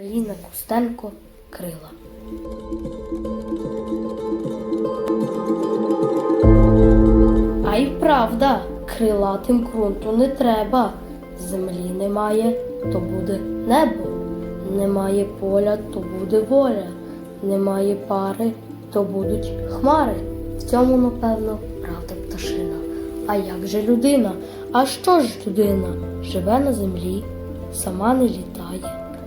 Ліна Костенко Крила. А й правда, крилатим крунту не треба. Землі немає, то буде небо. Немає поля, то буде воля. Немає пари, то будуть хмари. В цьому, напевно, правда пташина. А як же людина? А що ж людина? Живе на землі, сама не літає,